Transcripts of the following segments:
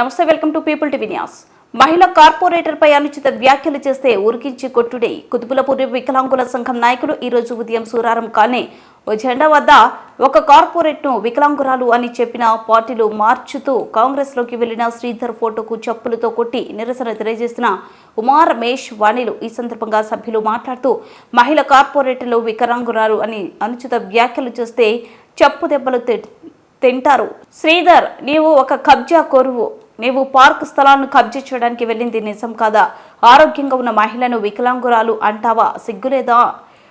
నమస్తే welcome to people TV news. మహిళా కార్పొరేటర్పై అనుచిత వ్యాఖ్యలు చేస్తే ఉరికించి కొట్టుడే కుతుబులపూర్ వికలాంగుల సంఘం నాయకులు ఈరోజు ఉదయం సూరారం కానీ ఓ జెండా వద్ద ఒక కార్పొరేట్ను వికలాంగురాలు అని చెప్పిన పార్టీలు మార్చుతూ కాంగ్రెస్లోకి వెళ్ళిన శ్రీధర్ ఫోటోకు చెప్పులతో కొట్టి నిరసన తెలియజేసిన ఉమార్ రమేష్ వాణిలు ఈ సందర్భంగా సభ్యులు మాట్లాడుతూ మహిళ కార్పొరేటర్లు వికలాంగురాలు అని అనుచిత వ్యాఖ్యలు చేస్తే చెప్పు దెబ్బలు తింటారు. శ్రీధర్ నీవు ఒక కబ్జా కోరువు. నీవు పార్క్ స్థలాలను కబ్జీ చేయడానికి వెళ్ళింది నిజం కాదా? ఆరోగ్యంగా ఉన్న మహిళను వికలాంగురాలు అంటావా? సిగ్గులేదా?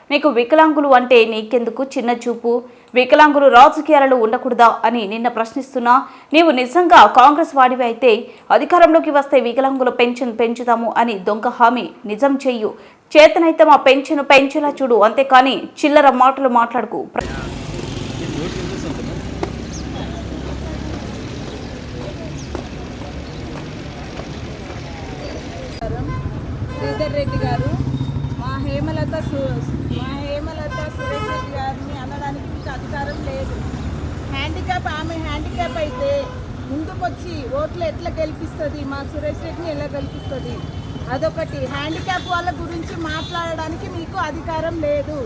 నీకు వికలాంగులు అంటే నీకెందుకు చిన్న చూపు? వికలాంగులు రాజకీయాలలో ఉండకూడదా అని నిన్న ప్రశ్నిస్తున్నా. నీవు నిజంగా కాంగ్రెస్ వాడివి అయితే అధికారంలోకి వస్తే వికలాంగుల పెన్షన్ పెంచుతాము అని దొంగ హామీ నిజం చెయ్యు చేతనైతే మా పెన్షన్ పెంచేలా చూడు అంతేకాని చిల్లర మాటలు మాట్లాడుకు. నమస్కారం. శ్రీధర్ రెడ్డి గారు మా హేమలత సు- మా హేమలత సురేష్ రెడ్డి గారిని అనడానికి మీకు అధికారం లేదు. హ్యాండిక్యాప్ ఆమె హ్యాండిక్యాప్ అయితే ముందుకొచ్చి ఓట్లు ఎట్లా గెలిపిస్తుంది మా సురేష్ రెడ్డిని ఎలా గెలిపిస్తుంది? అదొకటి. హ్యాండిక్యాప్ వాళ్ళ గురించి మాట్లాడడానికి మీకు అధికారం లేదు.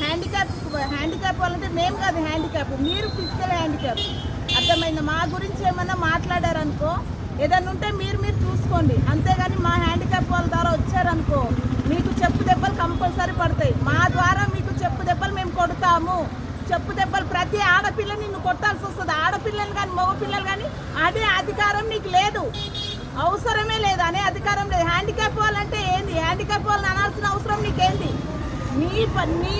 హ్యాండిక్యాప్ హ్యాండిక్యాప్ వాళ్ళంటే మేము కాదు హ్యాండిక్యాప్ మీరు ఫిజికల్ హ్యాండిక్యాప్ అర్థమైంది? మా గురించి ఏమన్నా మాట్లాడారనుకో ఏదన్నా ఉంటే మీరు మీరు చూసుకోండి అంతేగాని మా హ్యాండిక్యాప్ వాళ్ళ ద్వారా వచ్చారనుకో మీకు చెప్పు దెబ్బలు కంపల్సరీ పడతాయి మా ద్వారా మీకు చెప్పు దెబ్బలు మేము కొడతాము. చెప్పు దెబ్బలు ప్రతి ఆడపిల్ల నిన్ను కొట్టాల్సి వస్తుంది. ఆడపిల్లలు కానీ మగపిల్లలు కానీ అదే అధికారం నీకు లేదు. అవసరమే లేదు అనే అధికారం లేదు. హ్యాండిక్యాప్ వాళ్ళంటే ఏంది? హ్యాండిక్యాప్ వాళ్ళని అనాల్సిన అవసరం నీకేంది? నీ నీ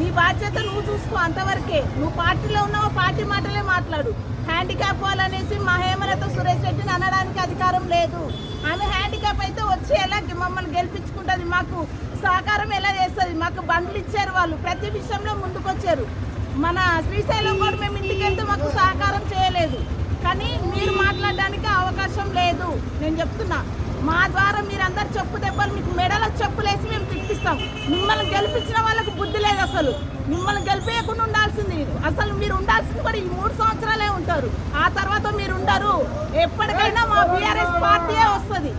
నీ బాధ్యత నువ్వు చూసుకో అంతవరకే. నువ్వు పార్టీలో ఉన్నావు పార్టీ మాటలే మాట్లాడు. హ్యాండిక్యాప్ వాళ్ళనేసి మా హేమలత సురేష్ రెడ్డిని అనడానికి అధికారం లేదు. ఆమె హ్యాండిక్యాప్ అయితే వచ్చి ఎలా మమ్మల్ని గెలిపించుకుంటుంది మాకు. సహకారం ఎలా చేస్తుంది? మాకు బండ్లు ఇచ్చారు వాళ్ళు. ప్రతి విషయంలో ముందుకొచ్చారు. మన శ్రీశైలం కూడా మేము ఇంటికి వెళ్తే మాకు సహకారం చేయలేదు. కానీ మీరు మాట్లాడడానికి అవకాశం లేదు. నేను చెప్తున్నా. మా ద్వారా మీరందరు చెప్పు దెబ్బలు మీకు మెడలో చెప్పులేసి మేము తిప్పిస్తాం. మిమ్మల్ని గెలిపించిన వాళ్ళకి బుద్ధి లేదు అసలు. మిమ్మల్ని గెలిపేయకుండా ఉండాల్సింది. అసలు మీరు ఉండాల్సింది కూడా ఈ మూడు సంవత్సరాలే ఉంటారు. ఆ తర్వాత మీరు ఉండరు ఎప్పటికైనా మా బీఆర్ఎస్ పార్టీయే వస్తుంది.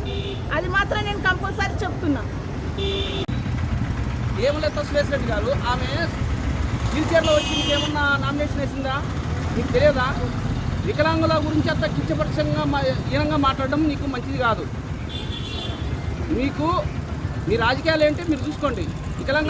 అది మాత్రం నేను కంపల్సరీ చెప్తున్నా. ఏమలేదు సురేష్ రెడ్డి గారు ఆమె వీల్చైర్లో వచ్చి మీకు ఏమన్నా నామినేషన్ వేసిందా? నీకు తెలియదా? వికలాంగుల గురించి అంత కించపక్షంగా మా- హీనంగా మాట్లాడడం నీకు మంచిది కాదు. మీకు మీ రాజకీయాలు ఏంటి మీరు చూసుకోండి.